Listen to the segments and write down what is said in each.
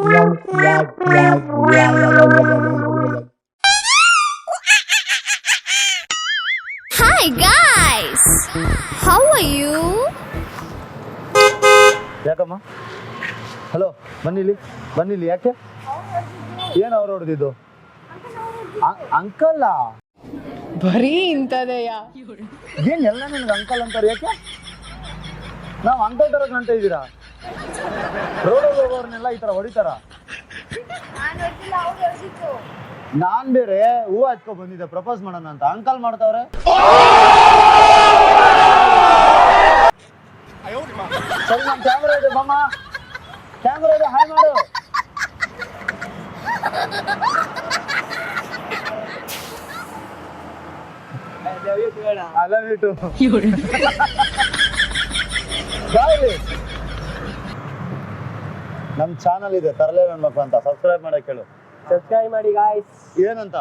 Hi guys! How are you? ಯಾಕಮ್ಮ? Hello ಬನ್ನಿಲಿ ಬನ್ನಿಲಿ ಯಾಕೆ? ಏನು ಅವ್ರು ಹೊಡೆದಿದ್ದು? ಅಂಕಲ್ಲ ಬರೀ ಇಂಥದೆಯಾ? ಏನ್ ಎಲ್ಲ ನಿನ್ಗೆ ಅಂಕಲ್ ಅಂತಾರೆ ಯಾಕೆ? ನಾವು ಅಂಕಲ್ ತರ ಕಾಣ್ತಾ ಇದ್ದೀರಾ? ರೋಡಲ್ಲಿ ಹೋಗೋರ್ನೆಲ್ಲ ಈ ತರ ಹೊಡಿತಾರ? ನಾನ್ ಬೇರೆ ಹೂವು ಹಚ್ಕೊ ಬಂದಿದ್ದೆ ಪ್ರಪೋಸ್ ಮಾಡೋಣ ಅಂತ. ಅಂಕಲ್ ಮಾಡ್ತಾವ್ರೆ? ಸರಿ ನಮ್ ಕ್ಯಾಮ್ರಾ ಇದೆ ಮಮ್ಮ ಕ್ಯಾಮ್ರಾ ಇದೆ ಹಾಯ್ ಮಾಡು. ಐ ಲವ್ ಯು ಟು ಬಾಯ್ಲಿ ನಮ್ ಚಾನಲ್ ಇದೆ ತರಲೆ ನನ್ನ ಮಕ್ಕಳು ಅಂತ. ಸಬ್ಸ್ಕ್ರೈಬ್ ಮಾಡಕ್ ಹೇಳು ಸಬ್ಸ್ಕ್ರೈಬ್ ಮಾಡಿ ಗಾಯ್ಸ್ ಏನಂತ?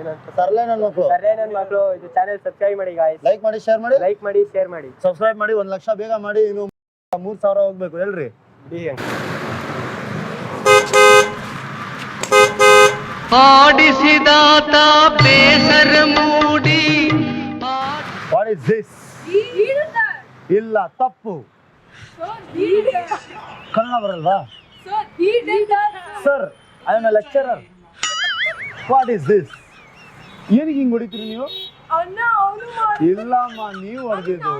ಏನಂತ? ತರಲೆ ನನ್ನ ಮಕ್ಕಳು ತರಲೆ ನನ್ನ ಮಕ್ಕಳು ಇದು ಚಾನೆಲ್ ಸಬ್ಸ್ಕ್ರೈಬ್ ಮಾಡಿ ಗಾಯ್ಸ್ ಲೈಕ್ ಮಾಡಿ ಶೇರ್ ಮಾಡಿ. ಲೈಕ್ ಮಾಡಿ ಶೇರ್ ಮಾಡಿ. ಸಬ್ಸ್ಕ್ರೈಬ್ ಮಾಡಿ ಒಂದ್ ಲಕ್ಷ ಬೇಗ ಮಾಡಿ. ಇನ್ನು ಮೂರ್ ಸಾವಿರ ಹೋಗ್ಬೇಕು ಹೇಳ್ರಿ. ಬಿ ಆಡಿಸಿದಾತ ಬೇಸರ ಮೂಡಿ. ವಾಟ್ ಇಸ್ ದಿಸ್ ಇಲ್ಲ ತಪ್ಪು. ಕನ್ನಡ ಬರಲ್ವಾ sir I am a lecturer what is this ಏನಕ್ಕೆ ಹಿಂಗೆ ಹೊಡಿತೀರಿ ನೀವು? ಇಲ್ಲಮ್ಮ ನೀವು ಹೊಡೆದಿದ್ದು.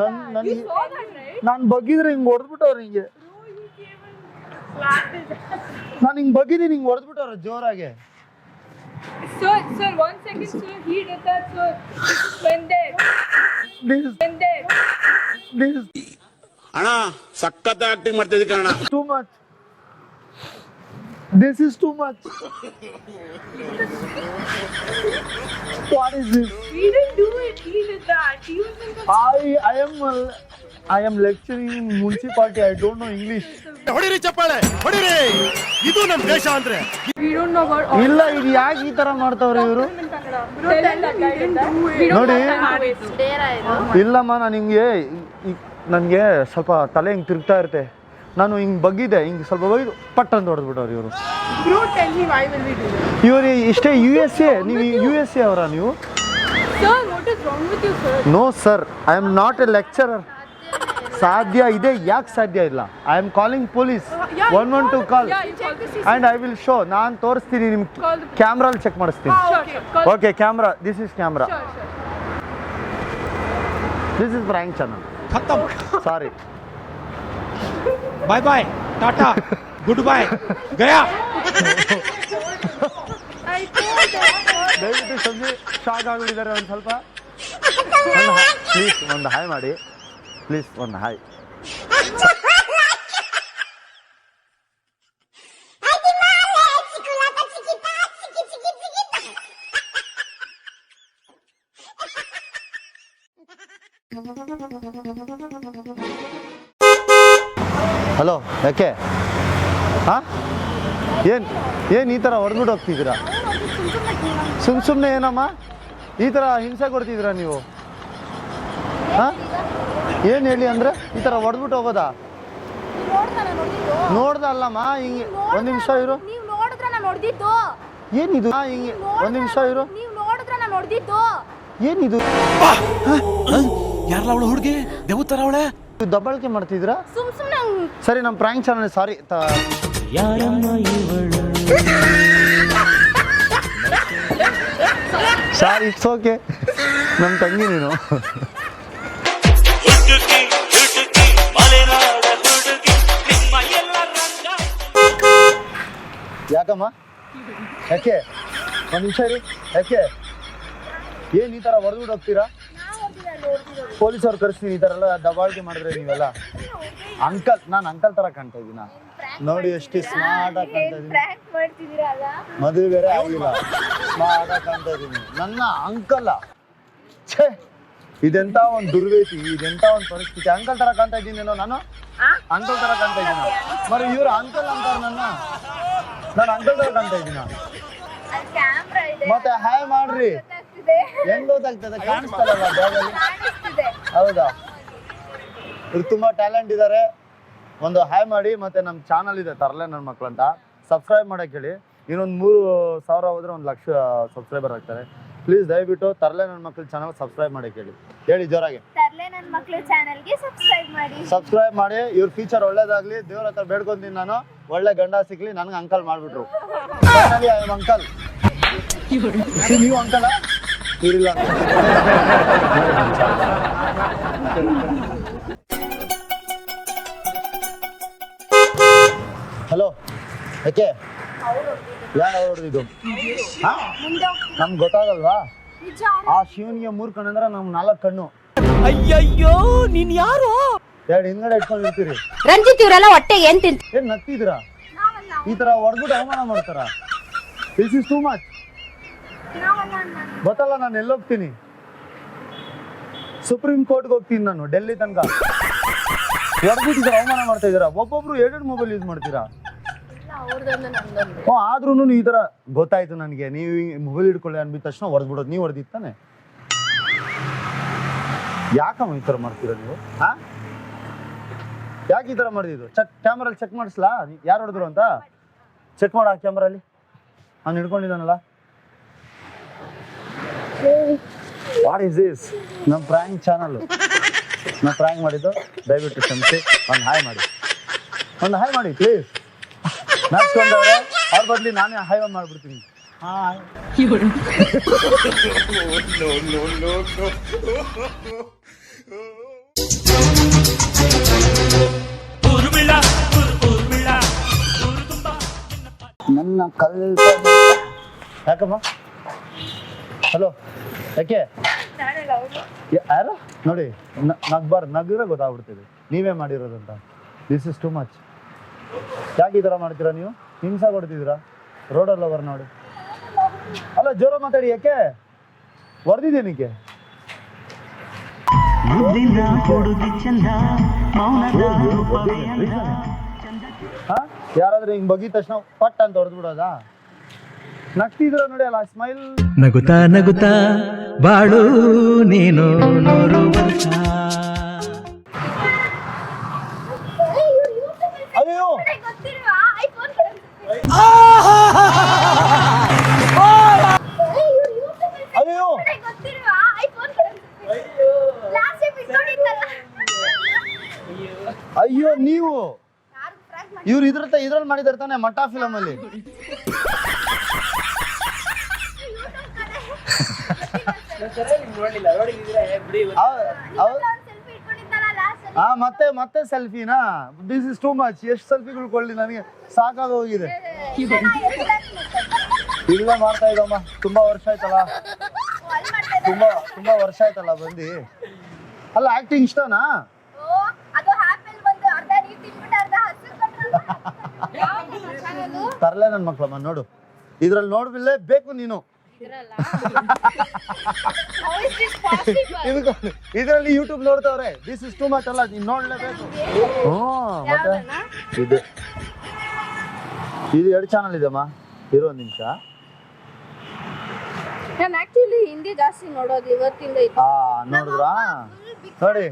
ನನ್ ನನ್ ನಾನ್ ಬಗ್ಗಿದ್ರೆ ಹಿಂಗ್ ಹೊಡೆದ್ಬಿಟ್ಟವ್ರು ಹಿಂಗೆ. ನಾನು ಹಿಂಗೆ ಬಗ್ಗಿದ್ದೀನಿ ಹಿಂಗ್ ಹೊಡೆದ್ಬಿಟ್ಟವ್ರ ಜೋರಾಗೆ. Sir, sir, one second, sir. He did that, sir. When there, there. This ಅಣ್ಣ ಸಖತ್ ಆಕ್ಟಿಂಗ್ ಮಾಡ್ತಿದ್ದೆ ಕಣ too much this is too much what is this We didn't do it. He did that. He was in the. I I am uh, I am lecturer in municipality I don't know English ಹೊಡಿರಿ ಚಪ್ಪಾಳೆ ಹೊಡಿರಿ. ಇದು ನಮ್ಮ ದೇಶ ಅಂದ್ರೆ. ಇಲ್ಲ ಇದ್ ಯಾಕೆ ಈ ತರ ಮಾಡ್ತಾವ್ರಿ ಇವರು? ನೋಡಿ. ಇಲ್ಲಮ್ಮ ನಾನು ಹಿಂಗೆ ನನಗೆ ಸ್ವಲ್ಪ ತಲೆ ಹಿಂಗೆ ತಿರುಗ್ತಾ ಇರುತ್ತೆ. ನಾನು ಹಿಂಗ್ ಬಗ್ಗಿದೆ ಹಿಂಗ್ ಸ್ವಲ್ಪ ಬಗ್ಗಿದ್ದು ಪಟ್ಟಂತ ಹೊಡೆದ್ಬಿಟ್ಟವ್ರಿ ಇವರು. ಇವರು ಇಷ್ಟೇ ಯು ಎಸ್ ಎ ನೀವು ಯು ಎಸ್ ಎ ಅವರ ನೀವು? No sir I am not a lecturer ಸಾಧ್ಯ ಇದೆ? ಯಾಕೆ ಸಾಧ್ಯ ಇಲ್ಲ? I am calling police one one two call. And I will show ನಾನು ತೋರಿಸ್ತೀನಿ ನಿಮ್ಗೆ ಕ್ಯಾಮ್ರಲ್ಲಿ ಚೆಕ್ ಮಾಡಿಸ್ತೀನಿ. Okay camera this is camera. This is prank channel sorry bye bye tata good bye Gaya. ದಯವಿಟ್ಟು ಸಂಜೆ ಶಾಕ್ ಆಗಿಬಿಟ್ಟಿದ್ದಾರೆ ಒಂದು ಸ್ವಲ್ಪ. ಪ್ಲೀಸ್ ಒಂದು ಹಾಯ್ ಮಾಡಿ. ಪ್ಲೀಸ್ ಒಂದು ಹಾಯ್ ಹಲೋ ಯಾಕೆ? ಹಾಂ ಏನು ಏನು ಈ ಥರ ಹೊಡೆದ್ಬಿಟ್ಟು ಹೋಗ್ತಿದ್ದೀರಾ? ಸುಮ್ ಸುಮ್ಮನೆ ಏನಮ್ಮ? ಈ ಥರ ಹಿಂಸೆ ಕೊಡ್ತಿದ್ದೀರಾ ನೀವು? ಹಾಂ ಏನು ಹೇಳಿ ಅಂದ್ರೆ ಈ ಥರ ಹೊಡೆದ್ಬಿಟ್ಟು ಹೋಗೋದಾ? ನೋಡ್ದ ಅಲ್ಲಮ್ಮ ಹಿಂಗೆ ಒಂದು ನಿಮಿಷ ಇರು. ನೀವು ನೋಡಿದ್ರ ನಾನು ಹೊಡೆದಿದ್ದು ಏನಿದು? ಹಿಂಗೆ ಒಂದು ನಿಮಿಷ ಇರು. ನೀವು ನೋಡಿದ್ರ ನಾನು ಹೊಡೆದಿದ್ದು ಏನಿದು? ಯಾರಲ್ಲ ಅವಳು ಹುಡುಗಿ? ದೇವತರ ಅವಳೆ? ಮಾಡ್ತಿದ್ರ? ಸುಮ್ ಸುಮ್ನೆ ಸರಿ ನಮ್ಮ prank channel sorry sorry it's okay ನಮ್ಮ ತಂಗಿ ನೀನು. ಯಾಕಮ್ಮ? ಯಾಕೆ? ಒಂದು ನಿಮಿಷ ಇರಿ. ಯಾಕೆ? ಏನು ಈ ಥರ ಹೊಡೆದ್ಬಿಟ್ಟು ಹೋಗ್ತೀರಾ? ಪೊಲೀಸವ್ರು ಕರೆಸ್ತೀನಿ ಈ ಥರ ಎಲ್ಲ ದಬಾಳಿಕೆ ಮಾಡಿದ್ರೆ ನೀವೆಲ್ಲ. ಅಂಕಲ್ ನಾನು ಅಂಕಲ್ ಥರ ಕಾಣ್ತಾ ಇದ್ದೀನ? ನೋಡಿ ಎಷ್ಟು ಸ್ಮಾರ್ಟ್ ಆಗಿ ಕಾಣ್ತಾ ಇದ್ದೀನಿ. ಮದುವೆ ಬೇರೆ ಆಗಿಲ್ಲ. ಸ್ಮಾರ್ಟ್ ಆಗಿ ಕಾಣ್ತಾ ಇದ್ದೀನಿ. ನನ್ನ ಅಂಕಲ್. ಛೇ ಇದೆಂತ ಒಂದು ದುರ್ವೇತಿ ಇದೆಂತ ಒಂದು ಪರಿಸ್ಥಿತಿ. ಅಂಕಲ್ ತರ ಕಾಣ್ತಾ ಇದ್ದೀನೇನೋ ನಾನು? ಅಂಕಲ್ ತರ ಕಾಣ್ತಾ ಇದ್ದೀನಿ? ಮರಿ ಇವ್ರು ಅಂಕಲ್ ಅಂತಾರೆ ನನ್ನ. ನಾನು ಅಂಕಲ್ ತರ ಕಾಣ್ತಾ ಇದ್ದೀನ. ಇದೆ. ಮತ್ತೆ ಹಾಯ್ ಮಾಡ್ರಿ. ಹೆಂಗ್ ಗೊತ್ತಾಗ್ತದೆ? ಕಾಣಿಸ್ತಲ್ಲ ಬ್ಯಾಗಲ್ಲಿ ಹೌದಾ? ಇವ್ರು ತುಂಬಾ ಟ್ಯಾಲೆಂಟ್ ಇದ್ದಾರೆ ಒಂದು ಹಾಯ್ ಮಾಡಿ ಮತ್ತೆ ನಮ್ಮ ಚಾನಲ್ ಇದೆ ತರಲೆ ನನ್ನ ಮಕ್ಳು ಅಂತ ಸಬ್ಸ್ಕ್ರೈಬ್ ಮಾಡಕ್ಕೆ ಹೇಳಿ. ಇನ್ನೊಂದು ಮೂರು ಸಾವಿರ ಹೋದ್ರೆ ಒಂದು ಲಕ್ಷ ಸಬ್ಸ್ಕ್ರೈಬರ್ ಆಗ್ತಾರೆ. ಪ್ಲೀಸ್ ದಯವಿಟ್ಟು ತರಲೆ ನನ್ನ ಮಕ್ಳು ಚಾನಲ್ ಸಬ್ಸ್ಕ್ರೈಬ್ ಮಾಡಿ ಕೇಳಿ. ಹೇಳಿ ಜೋರಾಗಿ. ತರಲೆ ನನ್ನ ಮಕ್ಳು ಚಾನಲ್ಗೆ ಸಬ್ಸ್ಕ್ರೈಬ್ ಮಾಡಿ. ಸಬ್ಸ್ಕ್ರೈಬ್ ಮಾಡಿ ಇವ್ರ ಫೀಚರ್ ಒಳ್ಳೇದಾಗ್ಲಿ ದೇವ್ರ ಹತ್ರ ಬೇಡ್ಕೊಂತೀನಿ ನಾನು ಒಳ್ಳೆ ಗಂಡ ಸಿಗ್ಲಿ ನನ್ಗೆ ಅಂಕಲ್ ಮಾಡ್ಬಿಟ್ರು. ಅಂಕಲ್ ನೀವು ಅಂಕಲ ಇರಿಲ್ಲ ಹಲೋ ಯಾಕೆ? ಯಾರು ಹೊಡೆದಿದ್ದು ನಮ್ಗೆ ಗೊತ್ತಾಗಲ್ವಾ? ಆ ಶಿವನಿಗೆ ಮೂರ್ ಕಣ್ಣು ಅಂದ್ರೆ ನಮ್ ನಾಲ್ಕು ಕಣ್ಣು. ಅಯ್ಯಯ್ಯೋ ನೀನ್ ಯಾರು? ಎರಡು ಹಿಂದ್ಗಡೆ ಇಟ್ಕೊಂಡಿರ್ತೀರಿ ರಂಜಿತ್ ಇವರೆಲ್ಲ ಹೊಟ್ಟೆಗೆ ಏನ್ ತಿಂತ ಏನ್ ನಗ್ತಿದ್ದೀರಾ? ಈ ತರ ಹೊಡ್ಬಿಟ್ಟು ಅವಮಾನ ಮಾಡ್ತಾರ? ದಿಸ್ ಇಸ್ ಟೂ ಮಚ್ ಗೊತ್ತಲ್ಲ ನಾನು ಎಲ್ಲೋಗ್ತೀನಿ. ಸುಪ್ರೀಂ ಕೋರ್ಟ್ಗೆ ಹೋಗ್ತೀನಿ ನಾನು ಡೆಲ್ಲಿ ತನಕ. ಹೊಡೆದ್ಬಿಟ್ಟಿದ್ದೀರ ಅವಮಾನ ಮಾಡ್ತಾ ಇದ್ದೀರಾ? ಒಬ್ಬೊಬ್ರು ಎರಡೆರಡು ಮೊಬೈಲ್ ಯೂಸ್ ಮಾಡ್ತೀರಾ? ಆದ್ರೂ ಈ ತರ ಗೊತ್ತಾಯ್ತು ನನಗೆ. ನೀವು ಮೊಬೈಲ್ ಹಿಡ್ಕೊಳ್ಳಿ ಅನ್ಬಿದ ತಕ್ಷಣ ಹೊಡೆದ್ಬಿಡೋದು ನೀವು ಹೊಡೆದಿತ್ತಾನೆ ಯಾಕಮ್ಮ ಈ ತರ ಮಾಡ್ತೀರಾ ನೀವು? ಹಾ ಯಾಕೆ ಈ ತರ ಮಾಡಿದ್ದು ಚೆಕ್ ಕ್ಯಾಮ್ರಲ್ಲಿ ಚೆಕ್ ಮಾಡಿಸ್ಲಾ? ಯಾರು ಹೊಡೆದ್ರು ಅಂತ? ಚೆಕ್ ಮಾಡ ಕ್ಯಾಮ್ರಲ್ಲಿ ಅವ್ನು ಹಿಡ್ಕೊಂಡಿದ್ದಾನಲ್ಲ. ವಾಟ್ ಇಸ್ ದಿಸ್ ನಮ್ಮ ಪ್ರ್ಯಾಂಕ್ ಚಾನಲ್ ನಾ ಪ್ರ್ಯಾಂಕ್ ಮಾಡಿದ್ದು. ದಯವಿಟ್ಟು ಕ್ಷಮಿಸಿ. ಒಂದು ಹಾಯ್ ಮಾಡಿ. ಒಂದು ಹಾಯ್ ಮಾಡಿ ಪ್ಲೀಸ್ ನಾಚ್ಕೊಂಡವ್ರೆ, ಅವ್ರ ಬದ್ಲಿ ನಾನೇ ಹಾಯ್ ಮಾಡ್ಬಿಡ್ತೀನಿ. ಹಾಯ್ ನನ್ನ ಕಲ್ಪ ಯಾಕಮ್ಮ? ಹಲೋ ಯಾಕೆ? ಯಾರ? ನೋಡಿ ನಗ್ಬಾರ್ ನಗ್ಬಾರ್ದು. ಗೊತ್ತಾಗ್ಬಿಡ್ತೀವಿ ನೀವೇ ಮಾಡಿರೋದಂತ. ದಿಸ್ ಇಸ್ ಟು ಮಚ್ ಯಾಕೆ ಈ ಥರ ಮಾಡ್ತೀರಾ ನೀವು? ಹಿಂಸಾ ಕೊಡ್ತಿದ್ದೀರಾ ರೋಡಲ್ಲಿ ಹೋಗೋರು ನೋಡಿ. ಅಲ್ಲ ಜೋರ ಮಾತಾಡಿ ಯಾಕೆ? ಹೊಡೆದಿದ್ದೇನಿಕ್ಕೆ ಹಾ? ಯಾರಾದ್ರೂ ಹಿಂಗ್ ಬಗ್ಗಿದ ತಕ್ಷಣ ಪಟ್ ಅಂತ ಹೊಡೆದ್ಬಿಡೋದಾ? ನಗ್ತಿದ್ರ ನೋಡಿ ಅಲ್ಲ ಸ್ಮೈಲ್ ನಗುತ್ತಾ ನಗುತ್ತಾ ಬಾಳು ನೀನು ನೂರು ಅಯ್ಯೋ ಅಯ್ಯೋ ನೀವು ಇವ್ರು ಇದ್ರ ಇದ್ರಲ್ಲಿ ಮಾಡಿದಾರೆ ತಾನೆ ಮಠ ಫಿಲಮ್ ಅಲ್ಲಿ ಹಾ ನೋಡಿದ್ರೆ ಬಿಡಿ ಅವ್- ಅವ್- ಸೆಲ್ಫಿ ಇಟ್ಕೊಂಡಿದ್ದಲ್ಲ ಲಾಸ್ಟ್ ಅಲ್ಲಿ ಆ ಮತ್ತೆ ಮತ್ತೆ ಸೆಲ್ಫಿನಾ ದಿಸ್ ಇಸ್ ಟೂ ಮಚ್ ಎಷ್ಟು ಸೆಲ್ಫಿಗಳು ಕೊಳ್ಳಿ ನನಗೆ ಸಾಕಾಗ ಹೋಗಿದೆ ಇಲ್ಲ ಮಾಡ್ತಾ ಇದ್ದಮ್ಮ ತುಂಬಾ ವರ್ಷ ಆಯ್ತಲ್ಲ ತುಂಬಾ ತುಂಬಾ ವರ್ಷ ಆಯ್ತಲ್ಲ ಬಂದು. ಅಲ್ಲ ಆಕ್ಟಿಂಗ್ ಇಷ್ಟನಾ? ತರಲೆ ನನ್ನ ಮಕ್ಳಮ್ಮ ನೋಡು. ಇದ್ರಲ್ಲಿ ನೋಡ್ಬಿಲ್ಲೇ ಬೇಕು ನೀನು. ಇದ್ರಲ್ಲಿ. ಯೂಟ್ಯೂಬ್ ನೋಡ್ತಾವ್ರೆ. ದಿಸ್ ಇಸ್ ಟೂ ಮಚ್ ಅಲ್ಲ ನೀನ್ ನೋಡ್ಲೇಬೇಕು. ಮತ್ತೆ? ಇದೆ ಇದು ಎರಡು ಚಾನಲ್ ಇದೆಮ್ಮ ಇರೋ ನಿಮಿಷ. ನಾನು ಆಕ್ಚುಲಿ ಹಿಂದಿ ಜಾಸ್ತಿ ನೋಡೋದು ಇವತ್ತಿಂದ ಇತ್ತು ಆ ನೋಡಿದ್ರಾ? ನೋಡಿ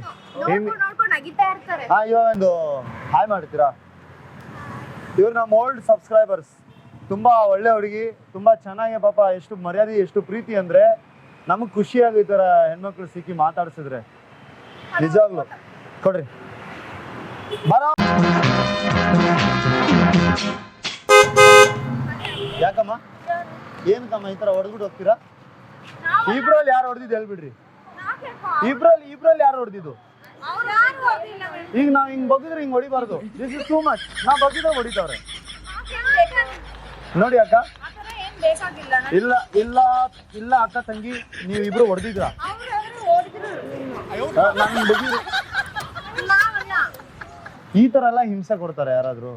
ಹಿಂದಿ ನೋಡ್ಕೊಂಡು ಅಗಿತಾ ಇರ್ತಾರೆ. ಹಾ ಇವಾಗ ಒಂದು ಹಾಯ್ ಮಾಡ್ತೀರಾ? ಇವ್ರು ನಮ್ಮ ಓಲ್ಡ್ ಸಬ್ಸ್ಕ್ರೈಬರ್ಸ್ ತುಂಬಾ ಒಳ್ಳೆ ಹುಡುಗಿ ತುಂಬಾ ಚೆನ್ನಾಗಿ ಪಾಪ ಎಷ್ಟು ಮರ್ಯಾದೆ ಎಷ್ಟು ಪ್ರೀತಿ ಅಂದ್ರೆ ನಮಗ್ ಖುಷಿಯಾಗಿ ಈ ತರ ಹೆಣ್ಮಕ್ಳು ಸಿಕ್ಕಿ ಮಾತಾಡ್ಸಿದ್ರೆ. ನಿಜವಾಗ್ಲು. ಕೊಡ್ರಿ. ಬರೋ. ಯಾಕಮ್ಮ? ಏನಕ್ಕಮ್ಮ ಈ ತರ ಹೊಡೆದ್ಬಿಟ್ಟು ಹೋಗ್ತೀರಾ? ಇಬ್ರಲ್ಲಿ ಯಾರು ಹೊಡೆದಿದ್ದು ಹೇಳ್ಬಿಡ್ರಿ. ಇಬ್ರಲ್ಲಿ ಇಬ್ರಲ್ಲಿ ಯಾರು ಹೊಡೆದಿದ್ದು. ಈಗ ನಾವ್ ಹಿಂಗ್ ಬಗ್ಗಿದ್ರೆ ಹಿಂಗ್ ಹೊಡಿಬಾರ್ದು. ದಿಸ್ ಇಸ್ ಟೂ ಮಚ್ ನಾ ಬಗ್ಗಿದ್ರೆ ಹೊಡಿತಾವ್ರೆ. ನೋಡಿ ಅಕ್ಕ. ಇಲ್ಲ ಇಲ್ಲ ಇಲ್ಲ ಅಕ್ಕ ತಂಗಿ ನೀವು ಇಬ್ರು ಹೊಡೆದಿದ್ರ. ನಾನು ಬಗ್ಗಿದ್ರು ಈ ತರ ಎಲ್ಲ ಹಿಂಸೆ ಕೊಡ್ತಾರೆ ಯಾರಾದ್ರೂ?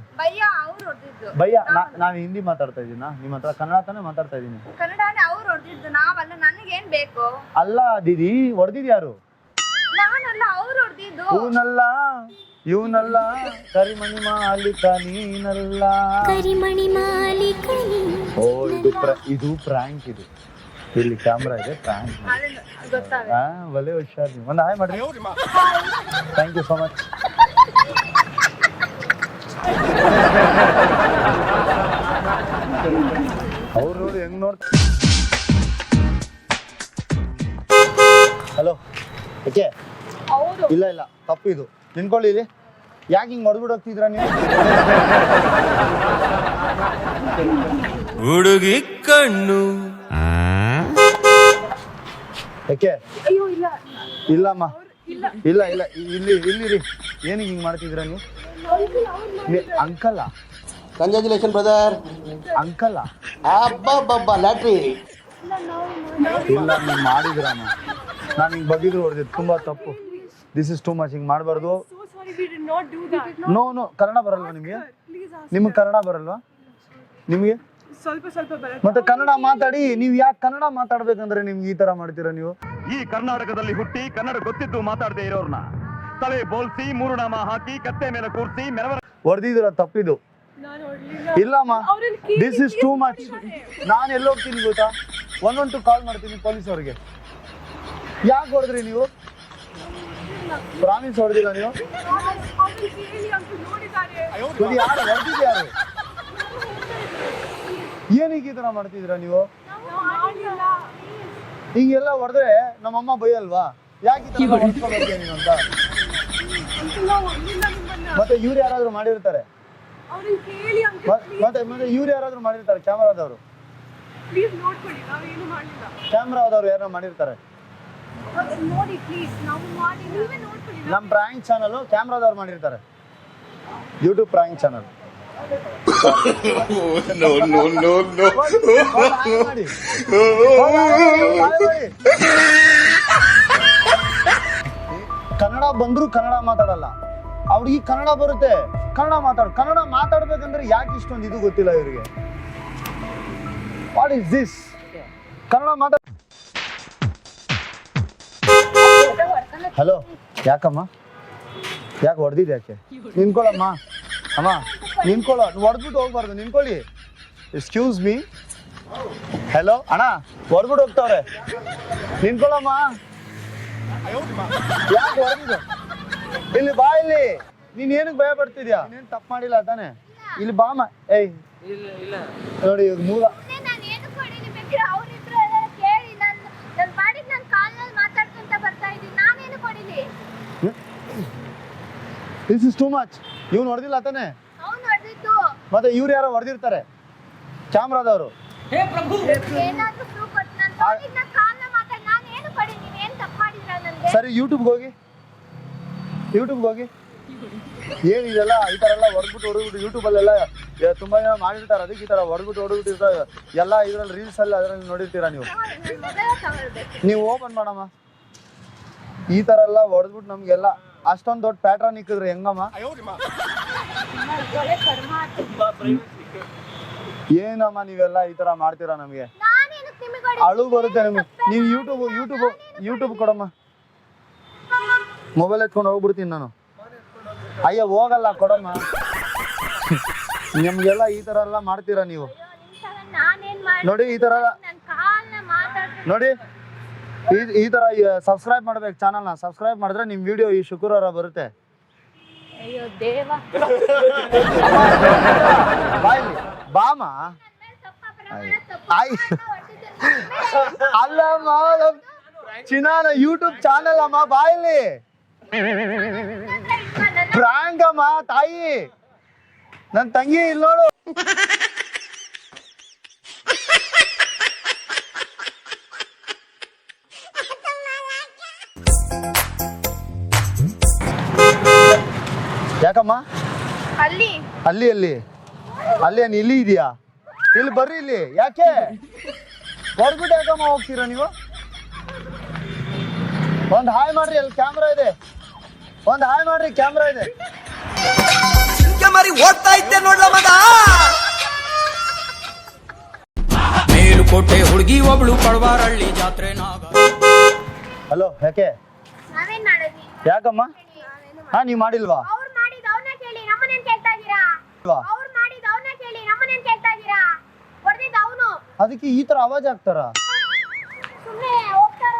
ಭಯ್ಯ ನಾನು ಹಿಂದಿ ಮಾತಾಡ್ತಾ ಇದೀನಿ ನಿಮ್ಮ ಹತ್ರ ಕನ್ನಡ ತಾನೇ ಮಾತಾಡ್ತಾ ಅವ್ರು ಹೊಡೆದಿದ್ದು ನಾವಲ್ಲ ನನಗೇನ್ ಬೇಕು? ಅಲ್ಲ ದೀದಿ ಹೊಡೆದಿದ್ ಯಾರು? ನಾನಲ್ಲ ಅವ್ರು ಹೊಡೆದಿದ್ದು. ಇವನಲ್ಲ ಇವನಲ್ಲ ಕರಿಮಣಿ ಮಾಲೀಕ ನೀನಲ್ಲ. ಕರಿಮಣಿ ಮಾಲೀಕ ಓ ಇದು ಇದು ಪ್ರಾಂಕ್ ಇದು. ಇಲ್ಲಿ ಕ್ಯಾಮ್ರಾ ಇದೆ ಪ್ರಾಂಕ್ ಗೊತ್ತಾಗ ಹಾ ಒಳ್ಳೆ ಹುಷಾರ್ ನೀವು. ಒಂದು ಹಾಯ್ ಮಾಡ್ರಿ. ಥ್ಯಾಂಕ್ ಯು ಸೋ ಮಚ್ ಅವ್ರು ಹೆಂಗ್ ನೋಡ್ತಾರೆ ಇಲ್ಲ ಇಲ್ಲ ತಪ್ಪಿದು. ನಿನ್ಕೊಳ್ಳಿ ಇಲ್ಲಿ. ಯಾಕೆ ಹಿಂಗೆ ಹೊಡೆದ್ಬಿಟ್ಟು ಹೋಗ್ತಿದ್ರ ನೀವು? ಹುಡುಗಿ ಕಣ್ಣು. ಯಾಕೆ? ಅಯ್ಯೋ ಇಲ್ಲ. ಇಲ್ಲಮ್ಮ. ಇಲ್ಲ. ಇಲ್ಲ ಇಲ್ಲಿ. ಇಲ್ಲಿ ರೀ ಏನಿಗೆ ಹಿಂಗೆ ಮಾಡ್ತಿದ್ರ ನೀವು? ಅಂಕಲ್ಲ ಕಂಗ್ರ್ಯಾಚುಲೇಷನ್ ಬ್ರದರ್ ಅಂಕಲ್ಲ ಅಬ್ಬಬ್ಬಬ್ಬ ಲಾಟ್ರಿ. ಇಲ್ಲ ನೀವು ಮಾಡಿದ್ರಮ್ಮ. ನಾನು ಹಿಂಗೆ ಬಗ್ಗಿದ್ರು ಹೊಡೆದಿದ್ದು ತುಂಬ ತಪ್ಪು. ದಿಸ್ ಇಸ್ ಟೂ ಮಚ್ ಹಿಂಗೆ ಮಾಡಬಾರ್ದು. ನೋ ನೋ ಕನ್ನಡ ಬರಲ್ವಾ ನಿಮಗೆ? ನಿಮಗೆ ಕನ್ನಡ ಬರಲ್ವಾ? ನಿಮಗೆ? ಸ್ವಲ್ಪ ಸ್ವಲ್ಪ ಬರುತ್ತೆ. ಮತ್ತೆ ಕನ್ನಡ ಮಾತಾಡಿ ನೀವು ಯಾಕೆ ಕನ್ನಡ ಮಾತಾಡ್ಬೇಕಂದ್ರೆ ನಿಮ್ಗೆ ಈ ತರ ಮಾಡ್ತೀರಾ ನೀವು? ಈ ಕರ್ನಾಟಕದಲ್ಲಿ ಹುಟ್ಟಿ ಕನ್ನಡ ಗೊತ್ತಿದ್ದು ಮಾತಾಡದೆ ಇರೋರ್ನ. ತಲೆ ಬೋಲ್ಸಿ ಮೂರು ನಾಮ ಹಾಕಿ ಕತ್ತೆ ಮೇಲೆ ಕೂರ್ಸಿ ಮೆರವರ ಹೊಡೆದಿದ್ರ ತಪ್ಪಿದು ಇಲ್ಲಮ್ಮ ದಿಸ್ ಇಸ್ ಟೂ ಮಚ್ ನಾನು ಎಲ್ಲೋಗ್ತೀನಿ ಗೊತ್ತಾ? ಒನ್ ಒನ್ ಟು ಕಾಲ್ ಮಾಡ್ತೀನಿ ಪೊಲೀಸ್ ಅವ್ರಿಗೆ. ಯಾಕೆ ಹೊಡೆದ್ರಿ ನೀವು? ಪ್ರಾಮಿಸ್ ಹೊಡೆದಿಲ್ಲ ನೀವು? ಇದು ಯಾರು ಹೊಡೆದಿದ್ದು ಯಾರು? ಏನಕ್ಕೆ ಈ ತರ ಮಾಡ್ತಿದ್ದೀರಾ ನೀವು? ಹಿಂಗೆಲ್ಲ ಹೊಡೆದ್ರೆ ನಮ್ಮಮ್ಮ ಬೈಯಲ್ವಾ? ಯಾಕೆ ಈ ತರ ಹೊಡ್ಸ್ಕೊಬೇಕು ನೀನು ಅಂತ? ಮತ್ತೆ ಇವ್ರು ಯಾರಾದ್ರೂ ಮಾಡಿರ್ತಾರೆ? ಮತ್ತೆ ಮತ್ತೆ ಇವ್ರು ಯಾರಾದ್ರೂ ಮಾಡಿರ್ತಾರೆ ಕ್ಯಾಮರಾದವರು? ಕ್ಯಾಮ್ರಾದವ್ರು ಯಾರು ಮಾಡಿರ್ತಾರೆ? ನೋಡಿ ಪ್ಲೀಸ್ ನಾವು ಮಾಡಿ ನೀವೇ ನೋಡ್ಕೊಳ್ಳಿ ನಮ್ಮ ಪ್ರಾಂಕ್ ಚಾನಲ್ ಕ್ಯಾಮ್ರಾದವ್ರು ಮಾಡಿರ್ತಾರೆ. ಯೂಟ್ಯೂಬ್ ಪ್ರಾಂಕ್ ಚಾನಲ್ ಕನ್ನಡ ಬಂದ್ರು ಕನ್ನಡ ಮಾತಾಡಲ್ಲ. ಅವ್ರಿಗೆ ಕನ್ನಡ ಬರುತ್ತೆ. ಕನ್ನಡ ಮಾತಾಡ್. ಕನ್ನಡ ಮಾತಾಡ್ಬೇಕಂದ್ರೆ ಯಾಕೆ ಇಷ್ಟೊಂದು ಇದು ಗೊತ್ತಿಲ್ಲ ಇವರಿಗೆ? ವಾಟ್ ಇಸ್ ದಿಸ್ ಕನ್ನಡ ಮಾತಾಡ ಹಲೋ, ಯಾಕಮ್ಮ? ಯಾಕೆ ಹೊಡೆದಿದ್ದು ಯಾಕೆ? ನಿಂತ್ಕೊಳ್ಳಮ್ಮ. ಅಮ್ಮ, ನಿಂತ್ಕೊಳ್ಳೋ, ಹೊಡೆದ್ಬಿಟ್ಟು ಹೋಗ್ಬಾರ್ದು, ನಿಂತ್ಕೊಳ್ಳಿ. ಎಕ್ಸ್ಕ್ಯೂಸ್ ಮೀ ಹಲೋ ಅಣ್ಣ, ಹೊಡೆದ್ಬಿಟ್ಟು ಹೋಗ್ತಾವ್ರೆ. ನಿಂತ್ಕೊಳ್ಳಮ್ಮ. ಯಾಕೆ ಹೊಡೆದಿದ್ದು? ಇಲ್ಲಿ ಬಾ ಇಲ್ಲಿ. ನೀನ್ ಏನಕ್ಕೆ ಭಯ ಪಡ್ತಿದ್ಯಾ? ನೀನ್ ತಪ್ಪು ಮಾಡಿಲ್ಲ ತಾನೆ? ಇಲ್ಲಿ ಬಾಮ ಏಯ್. ನೋಡಿ ಇವಾಗ ಮೂಲ ದಿಸ್ ಇಸ್ ಟೂ ಮಚ್ ಇವ್ನು ಹೊಡೆದಿಲ್ಲ ತಾನೆ? ಮತ್ತೆ ಇವ್ರು ಯಾರೋ ಹೊಡೆದಿರ್ತಾರೆ? ಚಾಮರಾದವರು. ಏನಾದ್ರೂ ಪ್ರೂಫ್ ಕೊಟ್ಟು ನಾನು ಮಾಡಿದ್ ನನ್ನ ಕಾಲ್ನ ಮಾತಾಡಿ ನಾನು ಏನು ಕೊಡಿ ನೀವೇನು ತಪ್ಪು ಮಾಡಿದ್ರ ನನಗೆ ಸರಿ ಯೂಟ್ಯೂಬ್ಗೆ ಹೋಗಿ. ಯೂಟ್ಯೂಬ್ಗೆ ಹೋಗಿ. ಏನು ಇದೆಲ್ಲ ಈ ತರ ಎಲ್ಲ ಹೊಡೆದ್ಬಿಟ್ಟು ಹೊಡೆದ್ಬಿಟ್ಟು ಯೂಟ್ಯೂಬಲ್ಲೆಲ್ಲ ತುಂಬಾ ಜನ ಮಾಡಿರ್ತಾರೆ. ಅದಕ್ಕೆ ಈ ತರ ಹೊಡೆದ್ಬಿಟ್ಟು ಹೊಡೆದ್ಬಿಟ್ಟಿರ್ತಾರೆ ಎಲ್ಲ ಇದ್ರಲ್ಲಿ ರೀಲ್ಸ್ ಅಲ್ಲಿ ಅದರಲ್ಲಿ ನೋಡಿರ್ತೀರಾ ನೀವು? ನೀವು ಓಪನ್ ಮಾಡಮ್ಮ. ಈ ತರ ಎಲ್ಲ ಹೊಡೆದ್ಬಿಟ್ಟು ನಮ್ಗೆಲ್ಲ ಅಷ್ಟೊಂದ್ ದೊಡ್ಡ ಪ್ಯಾಟ್ರನ್ ಇಕ್ಕಿದ್ರೆ ಹೆಂಗಮ್ಮ? ಏನಮ್ಮ ನೀವೆಲ್ಲ ಈ ತರ ಮಾಡ್ತೀರಾ ನಮ್ಗೆ? ಅಳು ಬರುತ್ತೆ ನಿಮ್ಗೆ. ನೀವು ಯೂಟ್ಯೂಬ್ ಯೂಟ್ಯೂಬ್ ಯೂಟ್ಯೂಬ್ ಕೊಡಮ್ಮ. ಮೊಬೈಲ್ ಎತ್ಕೊಂಡು ಹೋಗ್ಬಿಡ್ತೀನಿ ನಾನು. ಅಯ್ಯೋ ಹೋಗಲ್ಲ ಕೊಡಮ್ಮ. ನಿಮ್ಗೆಲ್ಲ ಈ ತರ ಎಲ್ಲ ಮಾಡ್ತೀರಾ ನೀವು? ನೋಡಿ ಈ ತರ ನೋಡಿ. ಈ ಈ ತರ ಸಬ್ಸ್ಕ್ರೈಬ್ ಮಾಡ್ಬೇಕು ನ. ಸಬ್ಸ್ಕ್ರೈಬ್ ಮಾಡಿದ್ರೆ ನಿಮ್ ವಿಡಿಯೋ ಈ ಶುಕ್ರವಾರ ಬರುತ್ತೆ. ಅಯ್ಯೋ ದೇವ. ಬಾಯ್ಲಿ ಬಾಮ ಆಯ್. ಅಲ್ಲಮ್ಮ ಚಿನ್ನಾನ ಯೂಟ್ಯೂಬ್ ಚಾನಲ್ ಅಮ್ಮ ಬಾಯ್ಲಿ ಪ್ರಾಂಗಮ್ಮ ಅಮ್ಮ ತಾಯಿ. ನನ್ ತಂಗಿ ಇಲ್ಲಿ ನೋಡು. ಯಾಕಮ್ಮ? ಅಲ್ಲಿ. ಅಲ್ಲಿ ಅಲ್ಲಿ. ಅಲ್ಲಿ ಏನ್ ಇಲ್ಲಿ ಇದೆಯಾ? ಇಲ್ಲಿ ಬರ್ರಿ ಇಲ್ಲಿ. ಯಾಕೆ? ಹೊಡ್ಬಿಟ್ಟು ಯಾಕಮ್ಮ ಹೋಗ್ತೀರಾ ನೀವು? ಒಂದು ಹಾಯ್ ಮಾಡ್ರಿ ಅಲ್ಲಿ ಕ್ಯಾಮ್ರಾ ಇದೆ. ಒಂದು ಹಾಯ್ ಮಾಡ್ರಿ ಕ್ಯಾಮ್ರಾ ಇದೆ. ಮರಿ ಓಡ್ತಾ ಇದ್ದೆ ನೋಡ್ಲ ಮಗ? ಮೇಲುಕೋಟೆ ಹುಡುಗಿ ಒಬ್ಳು ಪಡವಾರಳ್ಳಿ ಜಾತ್ರೆ ನಾಗ. ಹಲೋ ಯಾಕೆ? ಯಾಕಮ್ಮ? ಹಾ ನೀವ್ ಮಾಡಿಲ್ವಾ ಅವ್ರು ಮಾಡಿದ ಅವ್ರನ್ನ ಕೇಳಿ ನಮ್ಮನೇನ್ ಕೇಳ್ತಾ ಇದ್ದೀರಾ? ಇಲ್ವಾ? ಅವ್ರು ಮಾಡಿದ ಅವ್ರನ್ನ ಕೇಳಿ ನಮ್ಮನೇನ್ ಕೇಳ್ತಾ ಇದ್ದೀರಾ? ಹೊಡೆದಿದ್ದ ಅವನು? ಅದಕ್ಕೆ ಈ ತರ ಅವಾಜ್ ಆಗ್ತಾರ ಸುಮ್ಮನೆ ಹೋಗ್ತಾರ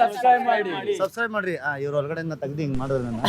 ಸಬ್ಸ್ಕ್ರೈಬ್ ಮಾಡಿ. ಸಬ್ಸ್ಕ್ರೈಬ್ ಮಾಡ್ರಿ. ಆ ಇವ್ರ ಒಳಗಡೆ ತೆಗ್ದು ಹಿಂಗ್ ಮಾಡೋದ್ರ ನನ್ನ.